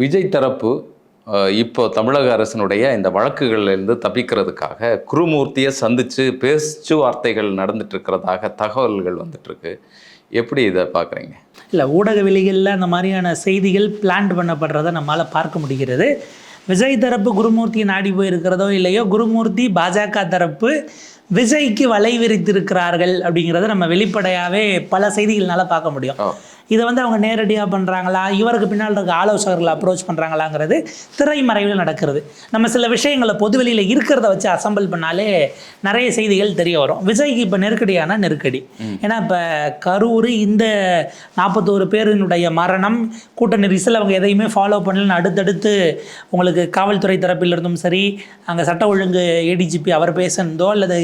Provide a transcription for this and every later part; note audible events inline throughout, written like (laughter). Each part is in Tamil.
விஜய் தரப்பு இப்போ தமிழக அரசினுடைய இந்த வழக்குகள்லேருந்து தப்பிக்கிறதுக்காக குருமூர்த்தியை சந்தித்து பேச்சுவார்த்தைகள் நடந்துட்டு இருக்கிறதாக தகவல்கள் வந்துட்டு இருக்கு எப்படி இதை பார்க்குறீங்க? இல்லை ஊடக வெளிகளில் அந்த மாதிரியான செய்திகள் பிளான் பண்ணப்படுறதை நம்மளால் பார்க்க முடிகிறது. விஜய் தரப்பு குருமூர்த்தி நாடி போயிருக்கிறதோ இல்லையோ குருமூர்த்தி பாஜக தரப்பு விஜய்க்கு வலை விரித்திருக்கிறார்கள் அப்படிங்கிறத நம்ம வெளிப்படையாகவே பல செய்திகள்னால பார்க்க முடியும். இதை வந்து அவங்க நேரடியாக பண்ணுறாங்களா இவருக்கு பின்னால் இருக்க ஆலோசகர்களை அப்ரோச் பண்ணுறாங்களாங்கிறது திரைமறைவில் நடக்கிறது. நம்ம சில விஷயங்களை பொதுவெளியில் இருக்கிறத வச்சு அசம்பிள் பண்ணாலே நிறைய செய்திகள் தெரிய வரும். விஜய்க்கு இப்போ நெருக்கடியான நெருக்கடி. ஏன்னா இப்போ கரூர் இந்த நாற்பத்தோரு பேரினுடைய மரணம் கூட்ட நெரிசல் அவங்க எதையுமே ஃபாலோ பண்ணலன்னு அடுத்தடுத்து உங்களுக்கு காவல்துறை தரப்பிலிருந்தும் சரி அங்கே சட்ட ஒழுங்கு ஏடிஜிபி அவர் பேசுனதோ அல்லது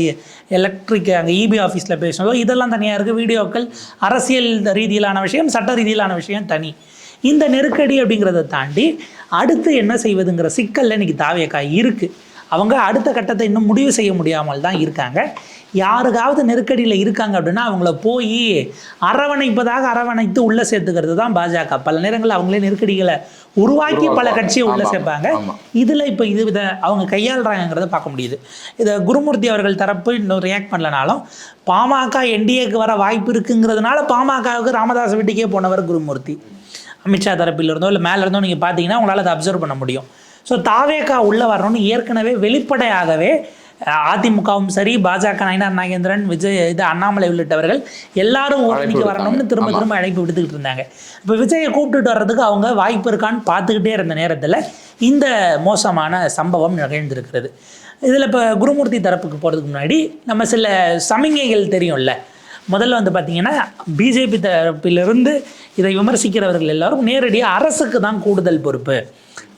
எலக்ட்ரிக் அங்கே இபி ஆஃபீஸில் பேசுனதோ இதெல்லாம் தனியாக இருக்குது வீடியோக்கள் அரசியல் ரீதியிலான விஷயம் சட்ட ரீதியிலான விஷயம் தனி. இந்த நெருக்கடி அப்படிங்கிறத தாண்டி அடுத்து என்ன செய்வதுங்கிற சிக்கலில் இன்னைக்கு தாவியக்கா இருக்குது அவங்க அடுத்த கட்டத்தை இன்னும் முடிவு செய்ய முடியாமல் தான் இருக்காங்க. யாருக்காவது நெருக்கடியில் இருக்காங்க அப்படின்னா அவங்கள போய் அரவணைப்பதாக அரவணைத்து உள்ளே சேர்த்துக்கிறது தான் பாஜக. பல நேரங்களில் அவங்களே நெருக்கடிகளை உருவாக்கி பல கட்சியை உள்ளே சேர்ப்பாங்க. இதில் இப்போ இது இதை அவங்க கையாளுறாங்கிறத பார்க்க முடியுது. இதை குருமூர்த்தி அவர்கள் தரப்பு இன்னும் ரியாக்ட் பண்ணலனாலும் பாமக என்டிஏக்கு வர வாய்ப்பு இருக்குங்கிறதுனால பாமகவுக்கு ராமதாஸ் வீட்டுக்கே போனவர் குருமூர்த்தி. அமித்ஷா தரப்பில் இருந்தோ இல்லை மேலே இருந்தோ நீங்கள் பார்த்தீங்கன்னா உங்களால் அதை அப்சர்வ் பண்ண முடியும். ஸோ தாவேக்கா உள்ளே வரணும்னு ஏற்கனவே வெளிப்படையாகவே அதிமுகவும் சரி பாஜக நயினார் நாகேந்திரன் விஜய் இது அண்ணாமலை உள்ளிட்டவர்கள் எல்லாரும் ஓரணிக்கு வரணும்னு திரும்ப திரும்ப அழைப்பு விடுத்துக்கிட்டு இருந்தாங்க. இப்போ விஜயை கூப்பிட்டுட்டு வர்றதுக்கு அவங்க வாய்ப்பு இருக்கான்னு பார்த்துக்கிட்டே இருந்த நேரத்தில் இந்த மோசமான சம்பவம் நிகழ்ந்திருக்கிறது. இதில் இப்போ குருமூர்த்தி தரப்புக்கு போகிறதுக்கு முன்னாடி நம்ம சில சமிகைகள் தெரியும்ல. முதல்ல வந்து பார்த்தீங்கன்னா பிஜேபி தரப்பிலிருந்து இதை விமர்சிக்கிறவர்கள் எல்லாரும் நேரடியாக அரசுக்கு தான் கூடுதல் பொறுப்பு.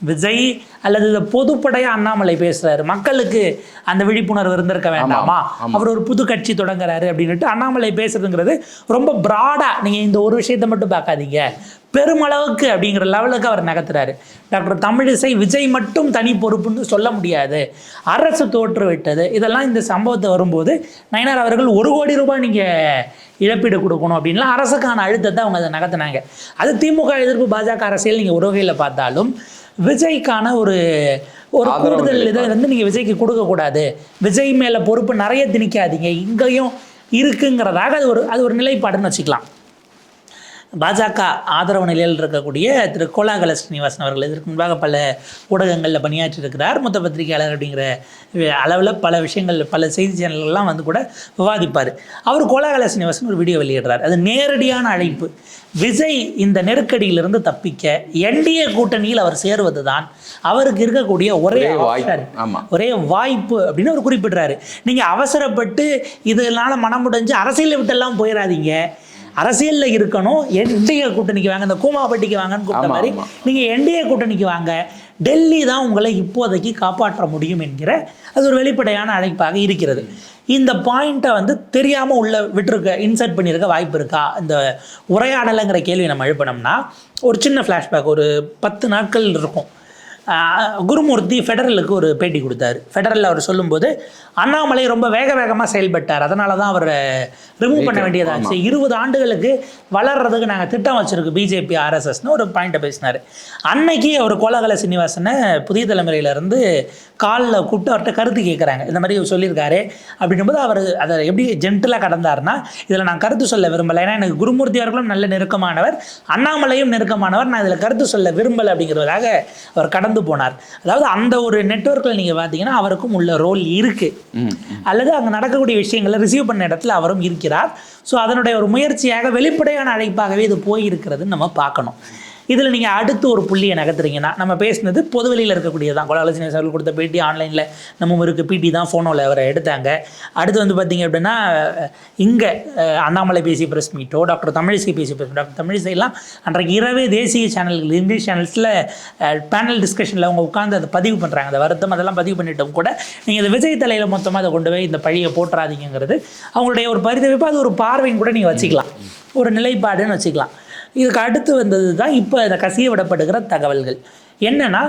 விஜய் அல்லது இந்த பொதுப்படையாக அண்ணாமலை பேசுறாரு. மக்களுக்கு அந்த விழிப்புணர்வு இருந்திருக்க வேண்டாமா? அவர் ஒரு புது கட்சி தொடங்குறாரு அப்படின்னுட்டு அண்ணாமலை பேசுறதுங்கிறது ரொம்ப ப்ராடாக நீங்கள் இந்த ஒரு விஷயத்தை மட்டும் பார்க்காதீங்க. பெருமளவுக்கு அப்படிங்கிற லெவலுக்கு அவர் நகர்த்துறாரு. டாக்டர் தமிழிசை விஜய் மட்டும் தனி பொறுப்புன்னு சொல்ல முடியாது. அரசு தோற்று விட்டது இதெல்லாம் இந்த சம்பவத்தை வரும்போது நயனார் அவர்கள் ஒரு கோடி ரூபாய் நீங்கள் இழப்பீடு கொடுக்கணும் அப்படின்லாம் அரசுக்கான அழுத்தத்தை அவங்க அதை நகர்த்தினாங்க. அது திமுக எதிர்ப்பு பாஜக அரசியல் நீங்கள் ஒரு வகையில் பார்த்தாலும் விஜய்க்கான ஒரு ஒரு கூடுதல் இதை வந்து நீங்கள் விஜய்க்கு கொடுக்கக்கூடாது. விஜய் மேலே பொறுப்பு நிறைய திணிக்காதீங்க. இங்கேயும் இருக்குங்கிறதாக அது ஒரு அது ஒரு நிலைப்பாடுன்னு வச்சுக்கலாம். பாஜக ஆதரவு நிலையில் இருக்கக்கூடிய திரு கோலாகல ஸ்ரீனிவாசன் அவர்கள் இதற்கு முன்பாக பல ஊடகங்களில் பணியாற்றியிருக்கிறார். மொத்த பத்திரிகையாளர் அப்படிங்கிற அளவில் பல விஷயங்கள் பல செய்தி சேனல்கள்லாம் வந்து கூட விவாதிப்பார். அவர் கோலாகல ஸ்ரீனிவாசன் ஒரு வீடியோ வெளியிடுறார். அது நேரடியான அழைப்பு. விஜய் இந்த நெருக்கடியிலிருந்து தப்பிக்க என்டிஏ கூட்டணியில் அவர் சேருவது தான் அவருக்கு இருக்கக்கூடிய ஒரே ஒரே வாய்ப்பு. அப்படின்னு அவர் குறிப்பிடுறாரு. நீங்கள் அவசரப்பட்டு இதனால மனம் முடிஞ்சு அரசியலை விட்டெல்லாம் போயிடாதீங்க அரசியலில் இருக்கணும். என்டிஏ கூட்டணிக்கு வாங்க இந்த கூமாப்பட்டிக்கு வாங்கன்னு கூப்பிட்ட மாதிரி. நீங்கள் என்டிஏ கூட்டணிக்கு வாங்க. டெல்லி தான் உங்களை இப்போதைக்கு காப்பாற்ற முடியும் என்கிற அது ஒரு வெளிப்படையான அழைப்பாக இருக்கிறது. இந்த பாயிண்ட்டை வந்து தெரியாமல் உள்ள விட்டுருக்க இன்சர்ட் பண்ணியிருக்க வாய்ப்பு இருக்கா? இந்த உரையாடலைங்கிற கேள்வி நம்ம எழுப்பினோம்னா ஒரு சின்ன ஃப்ளாஷ்பேக் ஒரு பத்து நாட்கள் இருக்கும். குருமூர்த்தி ஃபெடரலுக்கு ஒரு பேட்டி கொடுத்தாரு. ஃபெடரலில் அவர் சொல்லும்போது அண்ணாமலை ரொம்ப வேக வேகமாக செயல்பட்டார். அதனால தான் அவரை ரிமூவ் பண்ண வேண்டியதாச்சு இருபது ஆண்டுகளுக்கு வளர்றதுக்கு நாங்கள் திட்டம் வச்சிருக்கு பிஜேபி ஆர்எஸ்எஸ்னு ஒரு பாயிண்ட்டை பேசினார். அன்னைக்கு அவர் கோலாகல சீனிவாசனை புதிய தலைமுறையிலேருந்து காலில் கூப்பிட்டு அவர்கிட்ட கருத்து கேட்குறாங்க இந்த மாதிரி சொல்லியிருக்காரு. அப்படின்னும்போது அவர் அதை எப்படி ஜென்டிலாக கடந்தாருன்னா இதில் நான் கருத்து சொல்ல விரும்பலை. ஏன்னா எனக்கு குருமூர்த்தி அவர்களும் நல்ல நெருக்கமானவர். அண்ணாமலையும் நெருக்கமானவர். நான் இதில் கருத்து சொல்ல விரும்பலை. அப்படிங்கிறதாக அவர் கடந்து போனார். அதாவது அந்த ஒரு நெட்வொர்க்கில் நீங்கள் பார்த்தீங்கன்னா அவருக்கும் உள்ள ரோல் இருக்குது அல்லது அங்கே நடக்கக்கூடிய விஷயங்களை ரிசீவ் பண்ண இடத்துல அவரும் இருக்கிறார். ஸோ அதனுடைய ஒரு முயற்சியாக வெளிப்படையான அழைப்பாகவே இது போயிருக்கிறதுன்னு நம்ம பார்க்கணும். இதில் நீங்கள் அடுத்து ஒரு புள்ளியை நகர்த்துறீங்கன்னா நம்ம பேசினது பொதுவெளியில் இருக்கக்கூடியதான் தான் கொலாலட்சுமி அவர்கள் கொடுத்த பேட்டி ஆன்லைனில் நம்ம இருக்குது பிடி தான் ஃபோனோவில் அவரை எடுத்தாங்க. அடுத்து வந்து பார்த்தீங்க அப்படின்னா இங்கே அண்ணாமலை பேசிய ப்ரெஸ் மீட்டோ டாக்டர் தமிழிசை பேசிய ப்ரெஸ் டாக்டர் தமிழிசைலாம் அன்றைக்கு இரவே தேசிய சேனல்கள் இங்கிலீஷ் சேனல்ஸில் பேனல் டிஸ்கஷனில் அவங்க உட்காந்து அதை பதிவு பண்ணுறாங்க அந்த வருத்தம் அதெல்லாம் பதிவு பண்ணிட்டோம் கூட நீங்கள் இந்த விஜய் தலையில் மொத்தமாக அதை கொண்டு போய் இந்த பழியை போட்டுறாதீங்கிறது அவங்களுடைய ஒரு பரிதவிப்பு. அது ஒரு பார்வையும் கூட நீங்கள் வச்சுக்கலாம். ஒரு நிலைப்பாடுன்னு வச்சுக்கலாம். இதுக்கு அடுத்து வந்தது தான் இப்போ இந்த கசிய விடப்படுகிற தகவல்கள். என்னன்னா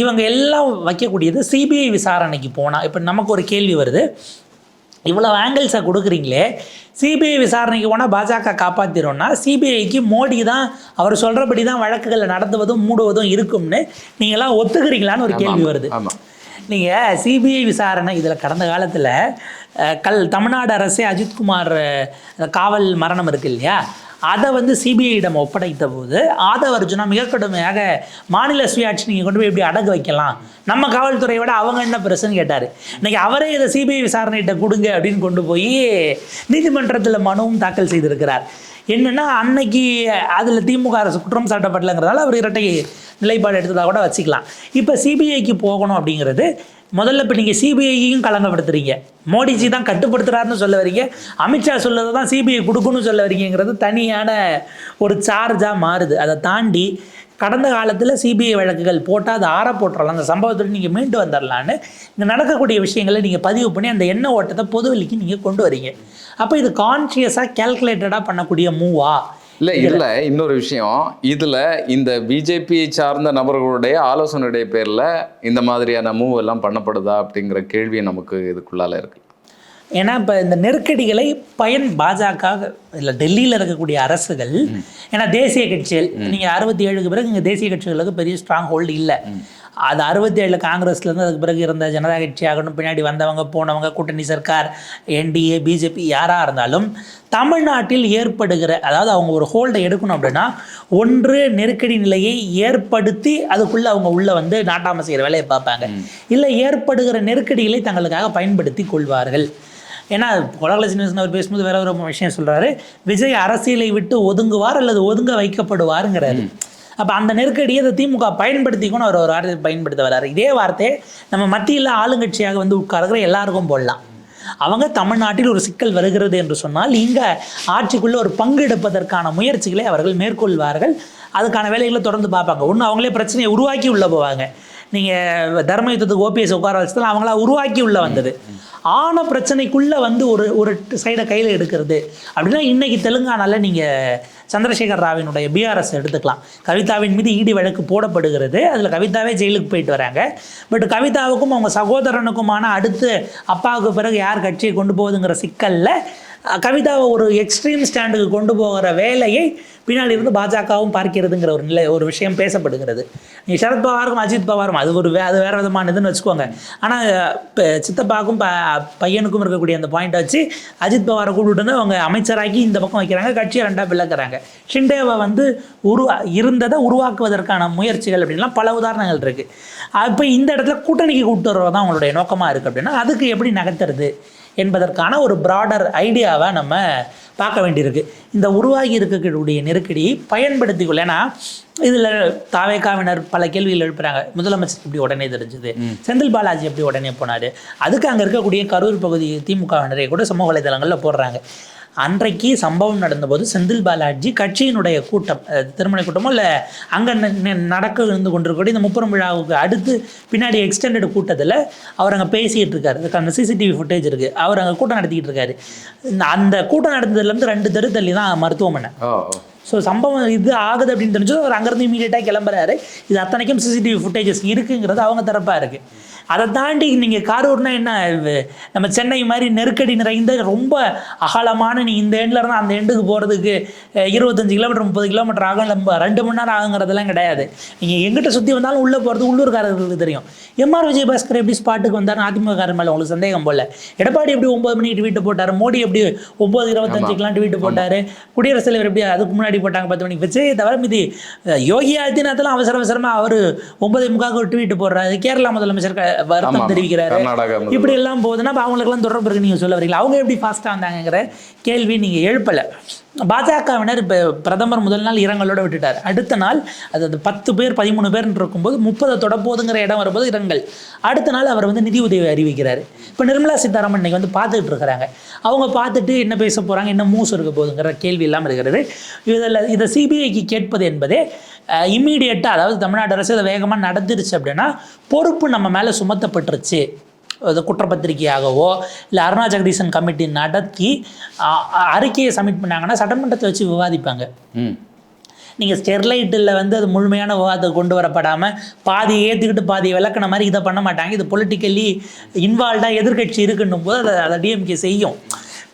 இவங்க எல்லாம் வைக்கக்கூடியது சிபிஐ விசாரணைக்கு போனால் இப்போ நமக்கு ஒரு கேள்வி வருது. இவ்வளோ ஆங்கிள்ஸை கொடுக்குறீங்களே சிபிஐ விசாரணைக்கு போனால் பாஜக காப்பாற்றிடும்னா சிபிஐக்கு மோடி தான் அவர் சொல்கிறபடி தான் வழக்குகளை நடத்துவதும் மூடுவதும் இருக்கும்னு நீங்களாம் ஒத்துக்கிறீங்களான்னு ஒரு கேள்வி வருது. நீங்கள் சிபிஐ விசாரணை இதில் கடந்த காலத்தில் கல் தமிழ்நாடு அரசே அஜித்குமார் காவல் மரணம் இருக்கு இல்லையா? அதை வந்து சிபிஐயிடம் ஒப்படைத்த போது ஆதவ அர்ஜுனா மிக கடுமையாக மாநில சுயாட்சி நீங்கள் கொண்டு போய் எப்படி அடகு வைக்கலாம். நம்ம காவல்துறையை விட அவங்க என்ன பிரச்சனை கேட்டார். இன்னைக்கு அவரே இதை சிபிஐ விசாரணையிட்ட கொடுங்க அப்படின்னு கொண்டு போய் நீதிமன்றத்தில் மனுவும் தாக்கல் செய்திருக்கிறார். என்னென்னா அன்னைக்கு அதில் திமுக அரசு குற்றம் சாட்டப்படலைங்கிறதால அவர் இரட்டை நிலைப்பாடு எடுத்ததாக கூட வச்சுக்கலாம். இப்போ சிபிஐக்கு போகணும் அப்படிங்கிறது முதல்ல இப்போ நீங்கள் சிபிஐயும் கலங்கப்படுத்துறீங்க மோடிஜி தான் கட்டுப்படுத்துறாருன்னு சொல்ல வரீங்க. அமித்ஷா சொல்லதை தான் சிபிஐ கொடுக்கணும்னு சொல்ல வரீங்கிறது தனியான ஒரு சார்ஜாக மாறுது. அதை தாண்டி கடந்த காலத்தில் சிபிஐ வழக்குகள் போட்டால் அதை ஆற போட்டுறலாம். அந்த சம்பவத்தில் நீங்கள் மீண்டு வந்துடலான்னு இங்கே நடக்கக்கூடிய விஷயங்களை நீங்கள் பதிவு பண்ணி அந்த எண்ண ஓட்டத்தை பொதுவெளிக்கு நீங்கள் கொண்டு வரீங்க. அப்போ இது கான்ஷியஸாக கேல்குலேட்டடாக பண்ணக்கூடிய மூவா? இல்ல இதுல இன்னொரு விஷயம். இதுல இந்த பிஜேபி சார்ந்த நபர்களுடைய ஆலோசனையுடைய பேர்ல இந்த மாதிரியான மூவ் எல்லாம் பண்ணப்படுதா அப்படிங்கிற கேள்வி நமக்கு இதுக்குள்ளால இருக்கு. ஏன்னா இப்போ இந்த நெருக்கடிகளை பயன் பாஜக இல்லை டெல்லியில் இருக்கக்கூடிய அரசுகள் ஏன்னா தேசிய கட்சிகள் நீங்கள் அறுபத்தி ஏழுக்கு பிறகு இங்கே தேசிய கட்சிகளுக்கு பெரிய ஸ்ட்ராங் ஹோல்டு இல்லை அது அறுபத்தி ஏழில் காங்கிரஸ்லேருந்து அதுக்கு பிறகு இருந்த ஜனதா கட்சி ஆகட்டும் பின்னாடி வந்தவங்க போனவங்க கூட்டணி சர்க்கார் என்டிஏ பிஜேபி யாராக இருந்தாலும் தமிழ்நாட்டில் ஏற்படுகிற அதாவது அவங்க ஒரு ஹோல்டை எடுக்கணும் அப்படின்னா ஒன்று நெருக்கடி நிலையை ஏற்படுத்தி அதுக்குள்ளே அவங்க உள்ளே வந்து நாட்டாம செய்கிற வேலையை பார்ப்பாங்க. இல்லை ஏற்படுகிற நெருக்கடிகளை தங்களுக்காக பயன்படுத்தி கொள்வார்கள். ஏன்னா கொலகல சீனிவாசன் அவர் பேசும்போது வேற ஒரு விஷயம் சொல்றாரு. விஜய் அரசியலை விட்டு ஒதுங்குவார் அல்லது ஒதுங்க வைக்கப்படுவாருங்கிறாரு. அப்போ அந்த நெருக்கடியை அதை திமுக பயன்படுத்திக்கணும் அவர் ஒரு வார்த்தை பயன்படுத்த வர்றாரு இதே வார்த்தையை நம்ம மத்தியில் ஆளுங்கட்சியாக வந்து உட்காருகிற எல்லாருக்கும் போடலாம். அவங்க தமிழ்நாட்டில் ஒரு சிக்கல் வருகிறது என்று சொன்னால் இங்கே ஆட்சிக்குள்ளே ஒரு பங்கு எடுப்பதற்கான முயற்சிகளை அவர்கள் மேற்கொள்வார்கள். அதுக்கான வேலைகளை தொடர்ந்து பார்ப்பாங்க. ஒன்று அவங்களே பிரச்சனையை உருவாக்கி உள்ளே போவாங்க. நீங்கள் தர்மயுத்தத்துக்கு ஓபிஎஸ் உட்கார வச்சதால் அவங்களா உருவாக்கி உள்ளே வந்தது. ஆன பிரச்சனைக்குள்ளே வந்து ஒரு ஒரு சைடை கையில் எடுக்கிறது. அப்படின்னா இன்னைக்கு தெலுங்கானாவில் நீங்கள் சந்திரசேகர் ராவினுடைய பிஆர்எஸ் எடுத்துக்கலாம். கவிதாவின் மீது ஈடி வழக்கு போடப்படுகிறது. அதில் கவிதாவே ஜெயிலுக்கு போயிட்டு வராங்க. பட் கவிதாவுக்கும் அவங்க சகோதரனுக்குமான அடுத்து அப்பாவுக்கு பிறகு யார் கட்சியை கொண்டு போகுதுங்கிற சிக்கலில் கவிதாவை ஒரு எக்ஸ்ட்ரீம் ஸ்டாண்டுக்கு கொண்டு போகிற வேலையை பின்னாடி இருந்து பாஜகவும் பார்க்கிறதுங்கிற ஒரு நிலை ஒரு விஷயம் பேசப்படுகிறது. நீ சரத்பவாருக்கும் அஜித் பவாரும் அது ஒரு வே அது வேறு விதமானதுன்னு வச்சுக்கோங்க. ஆனால் இப்போ சித்தப்பாக்கும் ப பையனுக்கும் இருக்கக்கூடிய அந்த பாயிண்ட் வச்சு அஜித் பவாரை கூப்பிட்டு வந்து அவங்க அமைச்சராக்கி இந்த பக்கம் வைக்கிறாங்க கட்சியை ரெண்டாக விளக்குறாங்க ஷிண்டேவை வந்து உருவா இருந்ததை உருவாக்குவதற்கான முயற்சிகள் அப்படின்லாம் பல உதாரணங்கள் இருக்குது இப்போ இந்த இடத்துல கூட்டணிக்கு கூப்பிட்டு தான் அவங்களுடைய நோக்கமாக இருக்குது அப்படின்னா அதுக்கு எப்படி நகர்த்துறது? என்பதற்கான ஒரு ப்ராடர் ஐடியாவை நம்ம பார்க்க வேண்டியிருக்கு. இந்த உருவாகி இருக்கக்கூடிய நெருக்கடியை பயன்படுத்திக்கொள்ள ஏன்னா இதில் தாவேக்காவினர் பல கேள்விகள் எழுப்புறாங்க. முதலமைச்சர் எப்படி உடனே தெரிஞ்சது. செந்தில் பாலாஜி எப்படி உடனே போனார். அதுக்கு அங்கே இருக்கக்கூடிய கரூர் பகுதி திமுகவினரை கூட சமூக வலைதளங்களில் போடுறாங்க. அன்றைக்கு சம்பவம் நடந்தபோது செந்தில் பாலாஜி கட்சியினுடைய கூட்டம் திருமண கூட்டமோ இல்லை அங்கே நடக்க இருந்து கொண்டிருக்கக்கூடிய இந்த முப்பெரும் விழாவுக்கு அடுத்து பின்னாடி எக்ஸ்டெண்டட் கூட்டத்தில் அவர் அங்கே பேசிகிட்டு இருக்காரு. அதுக்கான சிசிடிவி ஃபுட்டேஜ் இருக்குது அவர் அங்கே கூட்டம் நடத்திக்கிட்டு இருக்காரு. இந்த- அந்த கூட்டம் நடந்ததுலேருந்து ரெண்டு தெரு தள்ளி தான் மருத்துவமனை. ஸோ சம்பவம் இது ஆகுது அப்படின்னு தெரிஞ்சு அவர் அங்கேருந்து இமீடியட்டாக கிளம்புறாரு. இது அத்தனைக்கும் சிசிடிவி ஃபுட்டேஜஸ் இருக்குங்கிறது அவங்க தரப்பாக இருக்குது அதை தாண்டி நீங்கள் காரூர்னா என்ன? நம்ம சென்னை மாதிரி நெருக்கடி நிறைந்த ரொம்ப அகலமான நீ இந்த எண்ட்ல இருந்து அந்த எண்டுக்கு போகிறதுக்கு இருபத்தஞ்சு கிலோமீட்டர் முப்பது கிலோமீட்டர் ஆகும். நம்ம ரெண்டு மணி நேரம் ஆகுங்கிறதெல்லாம் கிடையாது. நீங்கள் எங்கிட்ட சுற்றி வந்தாலும் உள்ளே போகிறது உள்ளூர்காரர்களுக்கு தெரியும். எம்ஆர் விஜயபாஸ்கர் எப்படி ஸ்பாட்டுக்கு வந்தார்? அதிமுககாரர் மேலே உங்களுக்கு சந்தேகம் போல. எடப்பாடி எப்படி ஒம்பது மணிக்கு ட்வீட் போட்டார்? மோடி எப்படி ஒம்பது இருபத்தஞ்சுக்கெலாம் ட்வீட் போட்டார்? குடியரசுத் தலைவர் எப்படி அதுக்கு முன்னாடி போட்டாங்க பத்து மணிக்கு? விஜய் தவிர மீதி யோகி ஆதித்யநாத்லாம் அவசர அவசரமாக அவர் ஒன்பது முக்காக்கு ஒரு ட்வீட் போடுறாரு. கேரளா முதலமைச்சர் வருத்தம். தெரிவிக்கிறாரு. இப்படி எல்லாம் போகுதுன்னா அவங்களுக்கெல்லாம் தொடர்பு இருக்கு. நீங்கள் சொல்ல வரீங்களா? அவங்க எப்படி ஃபாஸ்ட்டாக வந்தாங்கங்கிற கேள்வி நீங்கள் எழுப்பலை. பாஜகவினர் இப்போ பிரதமர் முதல் நாள் இரங்கலோட விட்டுட்டார். அடுத்த நாள் அது பத்து பேர் பதிமூணு பேர் இருக்கும்போது முப்பதை தொடப்போதுங்கிற இடம் வரும்போது இரங்கல். அடுத்த நாள் அவர் வந்து நிதி உதவி அறிவிக்கிறார். இப்போ நிர்மலா சீதாராமன் இன்னைக்கு வந்து பார்த்துட்டு இருக்கிறாங்க. அவங்க பார்த்துட்டு என்ன பேச போகிறாங்க என்ன மூஸ் இருக்க போகுதுங்கிற கேள்வி இல்லாமல் இருக்கிறது. இதில் இதை சிபிஐக்கு கேட்பது என்பதே இம்மீடியட்டாக அதாவது தமிழ்நாடு அரசு இதை வேகமாக நடந்துருச்சு அப்படின்னா பொறுப்பு நம்ம மேலே சுமத்தப்பட்டுருச்சு. அது குற்றப்பத்திரிகையாகவோ இல்லை அருணா ஜெகதீசன் கமிட்டி நடத்தி அறிக்கையை சப்மிட் பண்ணாங்கன்னா சட்டமன்றத்தை வச்சு விவாதிப்பாங்க. நீங்கள் ஸ்டெர்லைட்டில் வந்து அது முழுமையான விவாதத்தை கொண்டு வரப்படாமல் பாதியை ஏற்றுக்கிட்டு பாதியை விளக்குன மாதிரி இதை பண்ண மாட்டாங்க. இது பொலிட்டிக்கலி இன்வால்வ்டாக எதிர்க்கட்சி இருக்குன்னும் போது அதை அதை டிஎம்கே செய்யும்.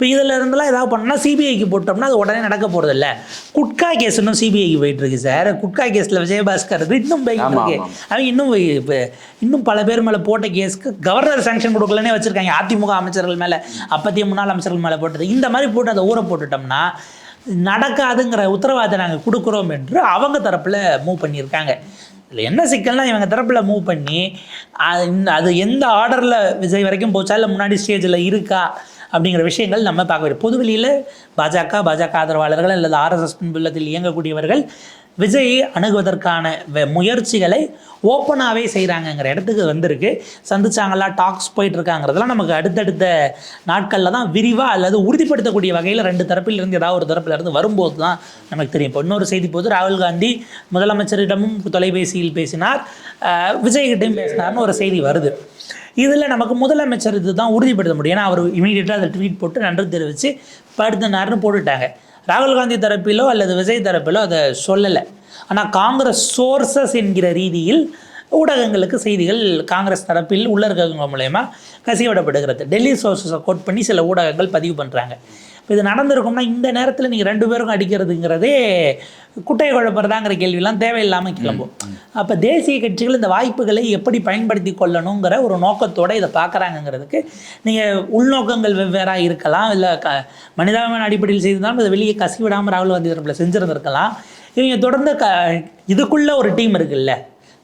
இப்போ இதில் இருந்தெல்லாம் ஏதாவது பண்ணால் சிபிஐக்கு போட்டோம்னா அது உடனே நடக்க போகிறது இல்லை குட்கா கேஸ் இன்னும் சிபிஐக்கு போயிட்டு இருக்கு சார். குட்கா கேஸில் விஜயபாஸ்கர் இன்னும் போயிட்டு இருக்கு. அவன் இன்னும் இப்போ இன்னும் பல பேர் மேலே போட்ட கேஸ்க்கு கவர்னர் சாங்ஷன் கொடுக்கலனே வச்சுருக்காங்க. அதிமுக அமைச்சர்கள் மேலே அப்பத்திய முன்னாள் அமைச்சர்கள் மேலே போட்டது. இந்த மாதிரி போட்டு அதை ஊற போட்டுட்டோம்னா நடக்காதுங்கிற உத்தரவாதத்தை நாங்கள் கொடுக்குறோம் என்று அவங்க தரப்பில் மூவ் பண்ணியிருக்காங்க. இதில் என்ன சிக்கல்னா இவங்க தரப்பில் மூவ் பண்ணி அது எந்த ஆர்டரில் விஜய் வரைக்கும் போச்சா? இல்லை முன்னாடி ஸ்டேஜில் இருக்கா? அப்படிங்கிற விஷயங்கள் நம்ம பார்க்க வேண்டும். பொதுவெளியில் பாஜக பாஜக ஆதரவாளர்கள் அல்லது ஆர்எஸ்எஸ் பின்புலத்தில் இயங்கக்கூடியவர்கள் விஜயை அணுகுவதற்கான முயற்சிகளை ஓப்பனாகவே செய்கிறாங்கங்கிற இடத்துக்கு வந்திருக்கு. சந்திச்சாங்களா டாக்ஸ் போயிட்டுருக்காங்கிறதெல்லாம் நமக்கு அடுத்தடுத்த நாட்களில் தான் விரிவாக அல்லது உறுதிப்படுத்தக்கூடிய வகையில் ரெண்டு தரப்பில் இருந்து ஏதாவது ஒரு தரப்பில் இருந்து வரும்போது தான் நமக்கு தெரியும். இப்போ இன்னொரு செய்தி போது ராகுல் காந்தி முதலமைச்சரிடமும் தொலைபேசியில் பேசினார். விஜய்கிட்டையும் பேசினார்னு ஒரு செய்தி வருது. இதில் நமக்கு முதலமைச்சர் இதுதான் உறுதிப்படுத்த முடியும். ஏன்னா அவர் இமீடியட்டாக அதை ட்வீட் போட்டு நன்றி தெரிவித்து படுத்தினார்னு போட்டுட்டாங்க. ராகுல் காந்தி தரப்பிலோ அல்லது விஜய் தரப்பிலோ அதை சொல்லலை. ஆனால் காங்கிரஸ் சோர்சஸ் என்கிற ரீதியில் ஊடகங்களுக்கு செய்திகள் காங்கிரஸ் தரப்பில் உள்ள இருக்கவங்க மூலயமா கசிவிடப்படுகிறது டெல்லி சோர்சஸை கோட் பண்ணி சில ஊடகங்கள் பதிவு பண்ணுறாங்க இப்போ இது நடந்திருக்கும்னா இந்த நேரத்தில் நீங்கள் ரெண்டு பேருக்கும் அடிக்கிறதுங்கிறதே குட்டையை குழப்பறதாங்கிற கேள்வியெல்லாம் தேவையில்லாமல் கிளம்பும். அப்போ தேசிய கட்சிகள் இந்த வாய்ப்புகளை எப்படி பயன்படுத்தி கொள்ளணுங்கிற ஒரு நோக்கத்தோடு இதை பார்க்குறாங்கங்கிறதுக்கு நீங்கள் உள்நோக்கங்கள் வெவ்வேறாக இருக்கலாம் இல்லை க மனிதாபிமான அடிப்படையில் செய்திருந்தாலும் இதை வெளியே கசி விடாமல் ராகுல் காந்தி தரப்பில் செஞ்சுருந்துருக்கலாம். இவங்க தொடர்ந்து க இதுக்குள்ளே ஒரு டீம் இருக்குல்ல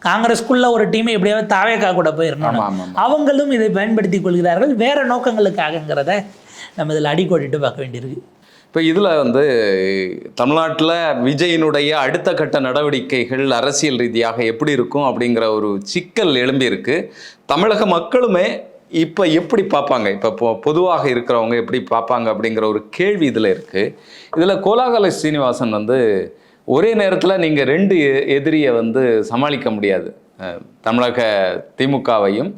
காங்கிரஸ்க்குள்ள ஒரு டீம் எப்படியாவது தாவேக்கா கூட போயிடணும். அவங்களும் இதை பயன்படுத்தி கொள்கிறார்கள் வேற நோக்கங்களுக்காகங்கிறத நம்ம இதில் அடிக்கோடிட்டு பார்க்க வேண்டியிருக்கு. இப்போ இதில் வந்து தமிழ்நாட்டில் விஜயினுடைய அடுத்த கட்ட நடவடிக்கைகள் அரசியல் ரீதியாக எப்படி இருக்கும் அப்படிங்கிற ஒரு சிக்கல் எழும்பியிருக்கு. தமிழக மக்களுமே இப்போ எப்படி பார்ப்பாங்க? இப்போ பொ பொதுவாக இருக்கிறவங்க எப்படி பார்ப்பாங்க அப்படிங்கிற ஒரு கேள்வி இதில் இருக்குது இதில் கோலாகல சீனிவாசன் வந்து ஒரே நேரத்தில் நீங்கள் ரெண்டு எதிரியை வந்து சமாளிக்க முடியாது. தமிழக திமுகவையும்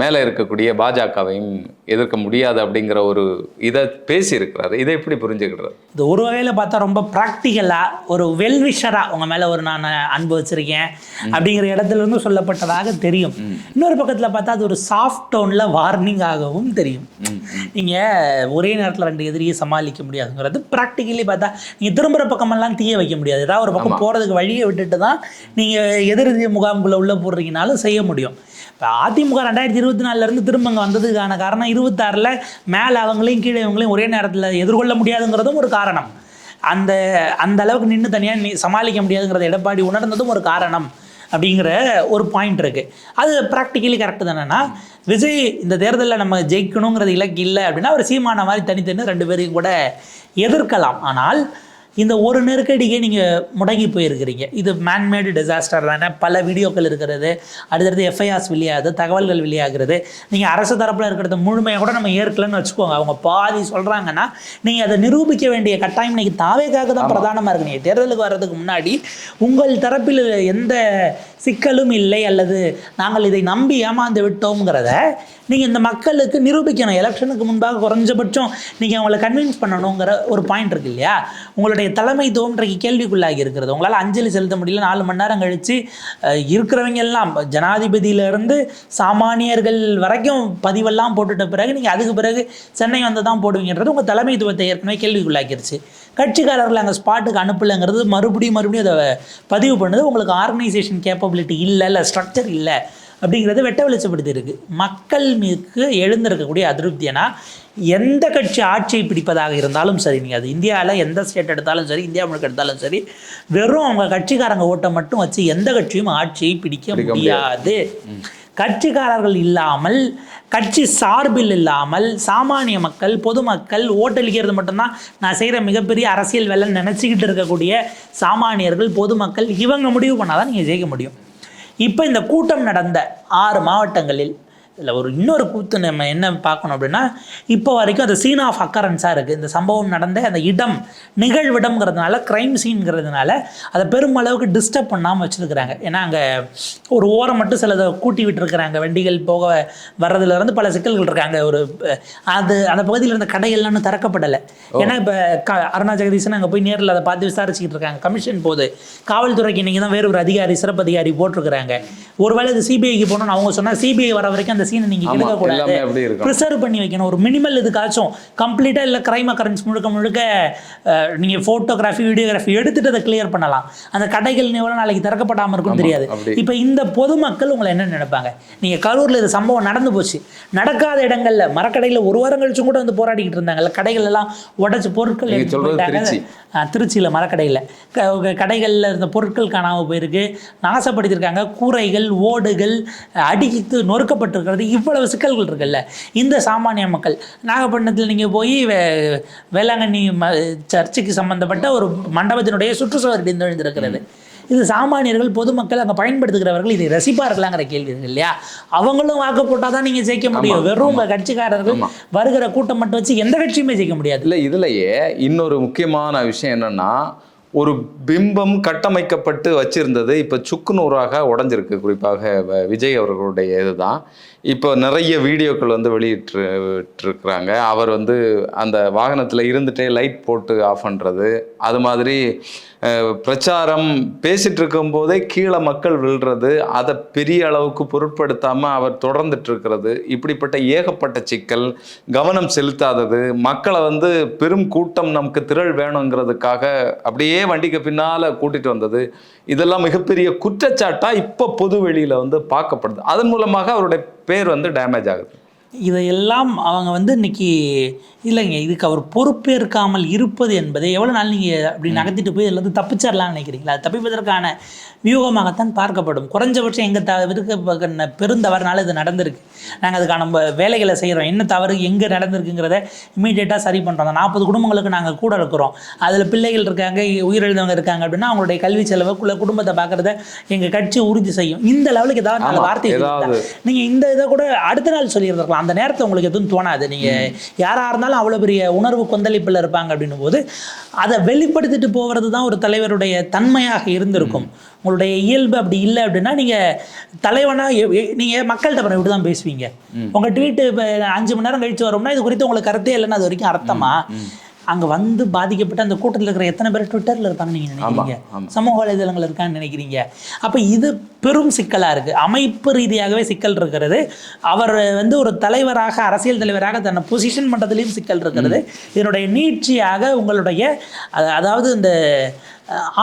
மேலே இருக்கக்கூடிய பாஜகவையும் எதிர்க்க முடியாது அப்படிங்கிற ஒரு இதை பேசியிருக்கிறாரு. இதை எப்படி புரிஞ்சுக்கிறது இது ஒரு வகையில் பார்த்தா ரொம்ப ப்ராக்டிக்கலாக ஒரு வெல்விஷராக உங்கள் மேலே ஒரு நான் அன்பு வச்சுருக்கேன் அப்படிங்கிற இடத்துல இருந்து சொல்லப்பட்டதாக தெரியும். இன்னொரு பக்கத்தில் பார்த்தா அது ஒரு சாஃப்ட் டோனில் வார்னிங்காகவும் தெரியும். நீங்கள் ஒரே நேரத்தில் ரெண்டு எதிரியை சமாளிக்க முடியாதுங்கிறது ப்ராக்டிக்கலி பார்த்தா நீங்கள் திரும்புகிற பக்கமெல்லாம் தீய வைக்க முடியாது. ஏதாவது ஒரு பக்கம் போகிறதுக்கு வழியை விட்டுட்டு தான் நீங்கள் எதிரெதிரி முகாமுக்குள்ளே உள்ளே போடுறீங்கனாலும் செய்ய முடியும். இப்போ அதிமுக ரெண்டாயிரத்தி இருபத்தி நாலுலேருந்து திரும்ப அங்கே வந்ததுக்கான காரணம் இருபத்தாறில் மேலே அவங்களையும் கீழே இவங்களையும் ஒரே நேரத்தில் எதிர்கொள்ள முடியாதுங்கிறதும் ஒரு காரணம். அந்த அந்த அளவுக்கு நின்று தனியாக நீ சமாளிக்க முடியாதுங்கிறத எடப்பாடி உணர்ந்ததும் ஒரு காரணம் அப்படிங்கிற ஒரு பாயிண்ட் இருக்குது அது ப்ராக்டிக்கலி கரெக்டு தானேன்னா விஜய் இந்த தேர்தலில் நம்ம ஜெயிக்கணுங்கிறது இலக்கு இல்லை அப்படின்னா ஒரு சீமான மாதிரி தனித்தனி ரெண்டு பேரையும் கூட எதிர்க்கலாம். ஆனால் இந்த ஒரு நெருக்கடிக்கே நீங்கள் முடங்கி போயிருக்கிறீங்க. இது மேன்மேடு டிசாஸ்டர் தானே. பல வீடியோக்கள் இருக்கிறது. அடுத்தடுத்து எஃப்ஐஆர்ஸ் வெளியாகுது தகவல்கள் வெளியாகிறது. நீங்கள் அரசு தரப்பில் இருக்கிறத முழுமையாக கூட நம்ம ஏற்கலன்னு வச்சுக்கோங்க. அவங்க பாதி சொல்கிறாங்கன்னா நீங்கள் அதை நிரூபிக்க வேண்டிய கட்டாயம் இன்னைக்கு தாவேக்காக தான் பிரதானமாக இருக்கு. நீங்கள் தேர்தலுக்கு வர்றதுக்கு முன்னாடி உங்கள் தரப்பில் எந்த சிக்கலும் இல்லை அல்லது நாங்கள் இதை நம்பி ஏமாந்து விட்டோங்கிறத நீங்கள் இந்த மக்களுக்கு நிரூபிக்கணும். எலெக்ஷனுக்கு முன்பாக குறைஞ்சபட்சம் நீங்கள் அவங்கள கன்வின்ஸ் பண்ணணுங்கிற ஒரு பாயிண்ட் இருக்கு இல்லையா? உங்களுடைய தலைமைத்துவம் இன்றைக்கு கேள்விக்குள்ளாகி இருக்கிறது. உங்களால் அஞ்சலி செலுத்த முடியல நாலு மணி நேரம் கழித்து இருக்கிறவங்க எல்லாம் ஜனாதிபதியிலேருந்து சாமானியர்கள் வரைக்கும் பதிவெல்லாம் போட்டுட்ட பிறகு நீங்கள் அதுக்கு பிறகு சென்னை வந்து தான் போடுவீங்கன்றது உங்கள் தலைமைத்துவத்தை ஏற்கனவே கேள்விக்குள்ளாக்கிருச்சு. கட்சிக்காரர்கள் அங்கே ஸ்பாட்டுக்கு அனுப்பலைங்கிறது மறுபடியும் மறுபடியும் அதை பதிவு பண்ணுது. உங்களுக்கு ஆர்கனைசேஷன் கேப்பபிலிட்டி இல்லை இல்லை ஸ்ட்ரக்சர் இல்லை. அப்படிங்கிறது வெட்ட வெளிச்சப்படுத்தி இருக்கு. மக்கள் மீது எழுந்திருக்கக்கூடிய அதிருப்தியனா எந்த கட்சி ஆட்சியை பிடிப்பதாக இருந்தாலும் சரி நீங்கள் அது இந்தியாவில் எந்த ஸ்டேட் எடுத்தாலும் சரி இந்தியா முழுக்க எடுத்தாலும் சரி வெறும் அவங்க கட்சிக்காரங்க ஓட்டை மட்டும் வச்சு எந்த கட்சியும் ஆட்சியை பிடிக்க பிடிக்க முடியாது. கட்சிக்காரர்கள் இல்லாமல் கட்சி சார்பில் இல்லாமல் சாமானிய மக்கள் பொதுமக்கள் ஓட்டளிக்கிறது மட்டும்தான் நான் செய்கிற மிகப்பெரிய அரசியல் வேலைன்னு நினச்சிக்கிட்டு இருக்கக்கூடிய சாமானியர்கள் பொதுமக்கள் இவங்க முடிவு பண்ணால் தான் நீங்கள் ஜெயிக்க முடியும். இப்போ இந்த கூட்டம் நடந்த ஆறு மாவட்டங்களில் இதில் ஒரு இன்னொரு கூத்து நம்ம என்ன பார்க்கணும் அப்படின்னா இப்போ வரைக்கும் அது சீன் ஆஃப் அக்கரன்ஸாக இருக்குது இந்த சம்பவம் நடந்த அந்த இடம் நிகழ்விடம்ங்கிறதுனால க்ரைம் சீன்ங்கிறதுனால அதை பெருமளவுக்கு டிஸ்டர்ப் பண்ணாமல் வச்சுருக்குறாங்க. ஏன்னா அங்கே ஒரு ஓரம் மட்டும் சிலதை கூட்டி விட்டுருக்குறாங்க. வண்டிகள் போக வர்றதுலேருந்து பல சிக்கல்கள் இருக்காங்க ஒரு அது அந்த பகுதியில் இருந்த கடைகள்லாம் திறக்கப்படலை. ஏன்னா இப்போ க அருணா ஜெகதீசன் அங்கே போய் நேரில் அதை பார்த்து விசாரிச்சுக்கிட்டு இருக்காங்க. கமிஷன் போது காவல்துறைக்கு இன்றைக்கி தான் வேற ஒரு அதிகாரி சிறப்பு அதிகாரி போட்டிருக்கிறாங்க. ஒருவேளை இது சிபிஐக்கு போகணும்னு அவங்க சொன்னால் சிபிஐ வர வரைக்கும் அந்த சீனை நீங்கள் எடுக்கக்கூடாது. இருக்கும். ப்ரிசர்வ் பண்ணி வைக்கணும். ஒரு மினிமல் இதுக்காச்சும். கம்ப்ளீட்டாக இல்லை கிரைம் அக்கரன்ஸ் முழுக்க முழுக்க நீங்கள் ஃபோட்டோகிராஃபி வீடியோகிராஃபி எடுத்துட்டு அதை கிளியர் பண்ணலாம். அந்த கடைகள் எவ்வளோ நாளைக்கு திறக்கப்படாமல் இருக்கும்னு தெரியாது. இப்போ இந்த பொதுமக்கள் உங்களை என்ன நினைப்பாங்க? நீங்கள் கரூரில் இது சம்பவம் நடந்து போச்சு. நடக்காத இடங்கள்ல மரக்கடையில் ஒரு வாரம் கழிச்சும் கூட வந்து போராடிக்கிட்டு இருந்தாங்கல்ல கடைகள் எல்லாம் உடைச்சு பொருட்கள். ஆ, திருச்சியில் மரக்கடையில். கடைகளில் இருந்த பொருட்கள் காணாமல் போயிருக்கு. நாசப்படுத்தியிருக்காங்க. கூரைகள் ஓடுகள் அடித்து நொறுக்கப்பட்டிருக்கிறது இவ்வளவு சிக்கல்கள் இருக்குல்ல? இந்த சாமானிய மக்கள் நாகப்பட்டினத்தில் நீங்கள் போய் வே- வேளாங்கண்ணி ம சர்ச்சுக்கு சம்பந்தப்பட்ட ஒரு மண்டபத்தினுடைய சுற்றுச்சுவர் இடிந்து விழுந்திருக்கிறது இது சாமானியர்கள் பொதுமக்கள் அங்கே பயன்படுத்துகிறவர்கள் இதை ரசிப்பார்களாங்கிற கேள்வி இருக்கு இல்லையா? அவங்களும் வாக்கு போட்டால் தான் நீங்கள் ஜெயிக்க முடியும். வெறும் உங்க கட்சிக்காரர்கள் வருகிற கூட்டம் மட்டும் வச்சு எந்த கட்சியுமே ஜெயிக்க முடியாது. இல்லை இதுலயே இன்னொரு முக்கியமான விஷயம் என்னன்னா ஒரு பிம்பம் கட்டமைக்கப்பட்டு வச்சிருந்தது இப்போ சுக்குநூறாக உடஞ்சிருக்கு குறிப்பாக விஜய் அவர்களுடைய இதுதான். இப்போ நிறைய வீடியோக்கள் வந்து வெளியிட்டு அவர் வந்து அந்த வாகனத்தில் இருந்துகிட்டே லைட் போட்டு ஆஃப் பண்ணுறது அது மாதிரி பிரச்சாரம் பேசிகிட்டு இருக்கும்போதே கீழே மக்கள் விழுறது அதை பெரிய அளவுக்கு பொருட்படுத்தாமல் அவர் தொடர்ந்துட்டுருக்கிறது. இப்படிப்பட்ட ஏகப்பட்ட சிக்கல் கவனம் செலுத்தாதது மக்களை வந்து பெரும் கூட்டம் நமக்கு திரள் வேணுங்கிறதுக்காக அப்படியே வண்டிக்கு பின்னால் கூட்டிகிட்டு வந்தது. இதெல்லாம் மிகப்பெரிய குற்றச்சாட்டாக இப்போ பொது வெளியில் வந்து பார்க்கப்படுது. அதன் மூலமாக அவருடைய பேர் வந்து டேமேஜ் ஆகுது. இதையெல்லாம் அவங்க வந்து இன்னைக்கு இல்லைங்க இதுக்கு அவர் பொறுப்பேற்காமல் இருப்பது என்பதை எவ்வளோ நாள் நீங்கள் அப்படி நகர்த்திட்டு போய் இதில் தப்பிச்சிடலாம்னு நினைக்கிறீங்களா? அது தப்பிப்பதற்கான வியூகமாகத்தான் பார்க்கப்படும். குறைஞ்சபட்சம் எங்கள் தவிர்க்க பெருந்தவறுனால இது நடந்திருக்கு. நாங்கள் அதுக்கான நம்ம வேலைகளை செய்கிறோம் என்ன தவறு எங்கே நடந்திருக்குங்கிறத இமீடியட்டாக சரி பண்ணுறோம் அந்த நாற்பது குடும்பங்களுக்கு நாங்கள் கூட இருக்கிறோம். அதில் பிள்ளைகள் இருக்காங்க உயிரிழந்தவங்க இருக்காங்க அப்படின்னா அவங்களுடைய கல்வி செலவுக்குள்ள குடும்பத்தை பார்க்குறத எங்கள் கட்சி உறுதி செய்யும். இந்த லெவலுக்கு ஏதாவது நாலு வார்த்தை ஏதாவது. நீங்க இந்த இதை கூட அடுத்த நாள் சொல்லியிருந்திருக்கலாம். அந்த நேரத்தை உங்களுக்கு எதுவும் தோணாது. நீங்க யாரா இருந்தாலும் அவ்வளவு பெரிய உணர்வு கொந்தளிப்புல இருப்பாங்க அப்படின்னும் போது அதை வெளிப்படுத்திட்டு போகிறது தான் ஒரு தலைவருடைய தன்மையாக இருந்திருக்கும். உங்களுடைய இயல்பு அப்படி இல்லை அப்படின்னா நீங்க தலைவனா எ- எ- நீங்க மக்கள்கிட்ட அப்புறம் இப்படி தான் பேசுவீங்க உங்க ட்வீட் இப்போ அஞ்சு மணி நேரம் கழிச்சு வரோம்னா இது குறித்து உங்களுக்கு கருத்தே இல்லைன்னா அது வரைக்கும் அர்த்தமா? அங்க வந்து பாதிக்கப்பட்ட அந்த கூட்டத்தில் இருக்கிற எத்தனை பேர் ட்விட்டர்ல இருப்பாங்க நீங்க நினைக்கிறீங்க. சமூக வலைதளங்கள் இருக்கான்னு நினைக்கிறீங்க. அப்போ இது பெரும் சிக்கலாக இருக்குது அமைப்பு ரீதியாகவே சிக்கல் இருக்கிறது. அவர் வந்து ஒரு தலைவராக அரசியல் தலைவராக தன்னை பொசிஷன் பண்ணுறதுலேயும் சிக்கல் இருக்கிறது. இதனுடைய நீட்சியாக உங்களுடைய அதாவது இந்த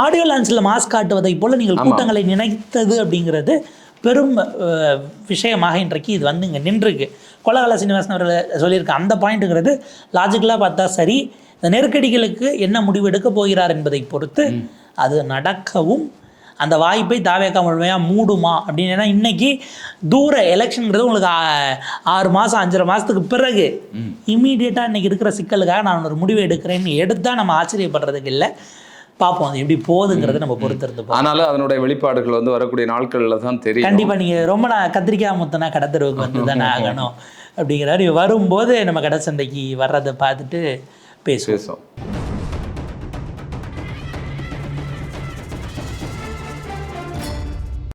ஆடியோ லான்ச்சில் மாஸ் காட்டுவதை போல நீங்கள் கூட்டங்களை நினைத்தது அப்படிங்கிறது பெரும் விஷயமாக இன்றைக்கு இது வந்து இங்கே நின்றுருக்கு. கொலகல சீனிவாசன் அவர்கள் சொல்லியிருக்க அந்த பாயிண்ட்டுங்கிறது லாஜிக்கலாக பார்த்தா சரி. இந்த நெருக்கடிகளுக்கு என்ன முடிவு எடுக்க போகிறார் என்பதை பொறுத்து அது நடக்கவும் அந்த வாய்ப்பை தாவேக்கா முழுமையாக மூடுமா அப்படின்னு. ஏன்னா இன்னைக்கு தூர எலெக்ஷனுங்கிறது உங்களுக்கு ஆறு மாதம் அஞ்சரை மாதத்துக்கு பிறகு இம்மீடியட்டாக இன்னைக்கு இருக்கிற சிக்கலுக்காக நான் ஒரு முடிவு எடுக்கிறேன்னு எடுத்தால் நம்ம ஆச்சரியப்படுறதுக்கு இல்லை. பார்ப்போம் அது எப்படி போகுதுங்கிறத நம்ம பொறுத்திருந்து. ஆனாலும் அதனுடைய வெளிப்பாடுகள் வந்து வரக்கூடிய நாட்கள்ல தான் தெரியும். கண்டிப்பா நீங்க ரொம்ப நான் கத்திரிக்காய் முத்தனா கடத்தருவுக்கு வந்து தானே (laughs) ஆகணும் அப்படிங்கிறாரு. வரும்போது நம்ம கடை சண்டைக்கு வர்றதை பார்த்துட்டு 背手。